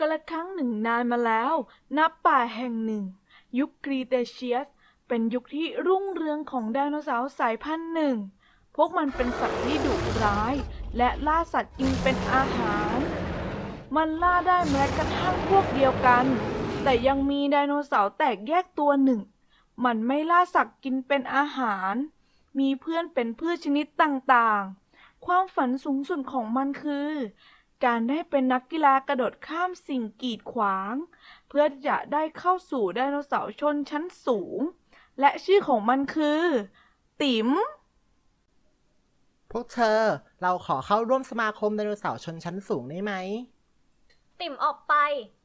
กระครั้งหนึ่งนานมาแล้วณป่าแห่งหนึ่ง ยุคกรีเตเชียส เป็นยุคที่รุ่งเรืองของไดโนเสาร์สายพันธุ์หนึ่ง พวกมันเป็นสัตว์ที่ดุร้าย และล่าสัตว์กินเป็นอาหาร มันล่าได้แม้กระทั่งพวกเดียวกัน แต่ยังมีไดโนเสาร์แตกแยกตัวหนึ่ง มันไม่ล่าสัตว์กินเป็นอาหาร มีเพื่อนเป็นพืชชนิดต่างๆ ความฝันสูงสุดของมันคือ การได้เป็นนักกีฬากระโดดข้ามสิ่งกีดขวาง เพื่อที่จะได้เข้าสู่ไดโนเสาร์ชนชั้นสูง และชื่อของมันคือ ติ๋ม พวกเธอ เราขอเข้าร่วมสมาคมไดโนเสาร์ชนชั้นสูงได้ไหม ติ่มออกไป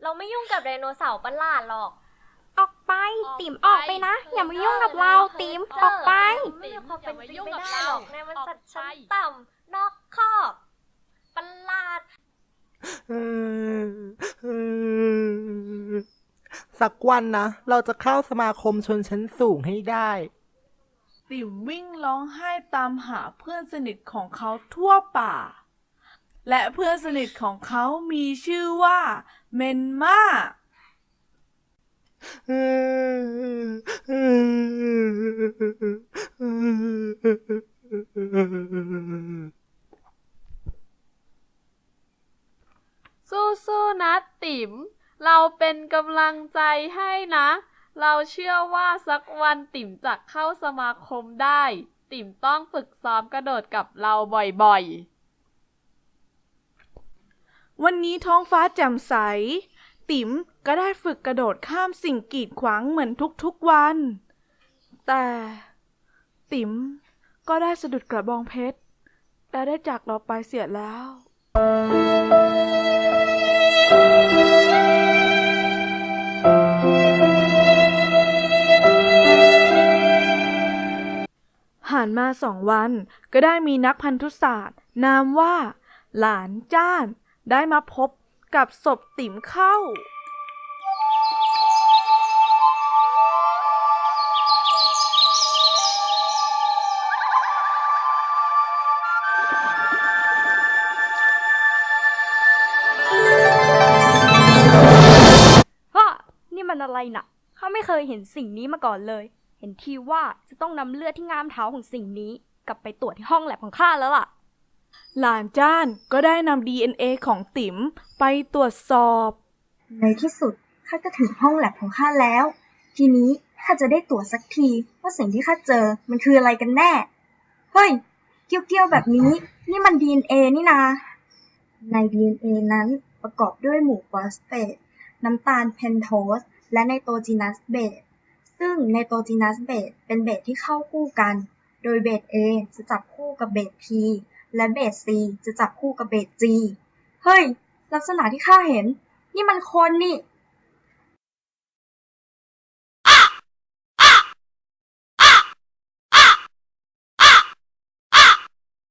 เราไม่ยุ่งกับไดโนเสาร์ประหลาดหรอก ออกไป ติ๋มออกไปนะ อย่ามายุ่งกับเรา ติ๋มออกไป ไม่มีความเป็นไปอย่ามายุ่งไม่กับได้เราหรอกในมันออกสัตว์ชั้นไปต่ำนอกคอกประหลาด สักวันนะ เราจะเข้าสมาคมชนชั้นสูงให้ได้ ติ๋มวิ่งร้องไห้ตามหาเพื่อนสนิทของเขาทั่วป่า และเพื่อนสนิทของเขามีชื่อว่า เมนมาสู้ๆนะติ๋ม เราเป็นกำลังใจให้นะ เราเชื่อว่าสักวันติ๋มจะเข้าสมาคมได้ ติ๋มต้องฝึกซ้อมกระโดดกับเราบ่อยๆ วันนี้ท้องฟ้าแจ่มใส ติ๋มก็ได้ฝึกกระโดดข้ามสิ่งกีดขวางเหมือนทุกๆวัน แต่ติ๋มก็ได้สะดุดกระบองเพชรและได้จากเราไปเสียแล้ว สองวัน ก็ได้มีนักพันธุศาสตร์ นามว่า หลานจ้าน ได้มาพบกับศพติ๋มเข้า ฮะนี่มันอะไรน่ะเขาไม่เคยเห็นสิ่งนี้มาก่อนเลย เห็นทีว่าจะต้องนำเลือดที่งามเท้าของสิ่งนี้ กลับไปตรวจที่ห้องแลบของข้าแล้วล่ะ หลานจ้านก็ได้นำ DNA ของติ๋มไปตรวจสอบ ในที่สุดข้าก็ถึงห้องแลบของข้าแล้ว ทีนี้ข้าจะได้ตรวจสักทีว่าสิ่งที่ข้าเจอมันคืออะไรกันแน่ เฮ้ย เกี้ยวๆแบบนี้ นี่มัน DNA นี่นา ใน DNA นั้นประกอบด้วยหมู่ฟอสเฟตน้ำตาลเพนโทส และไนโตรจีนัสเบส ซึ่งไนโตรจีนัสเบสเป็นเบสที่เข้าคู่กัน โดยเบส A จะจับคู่กับเบส P และเบส C จะจับคู่กับเบส G เฮ้ย ลักษณะที่ข้าเห็น นี่มันคนนี่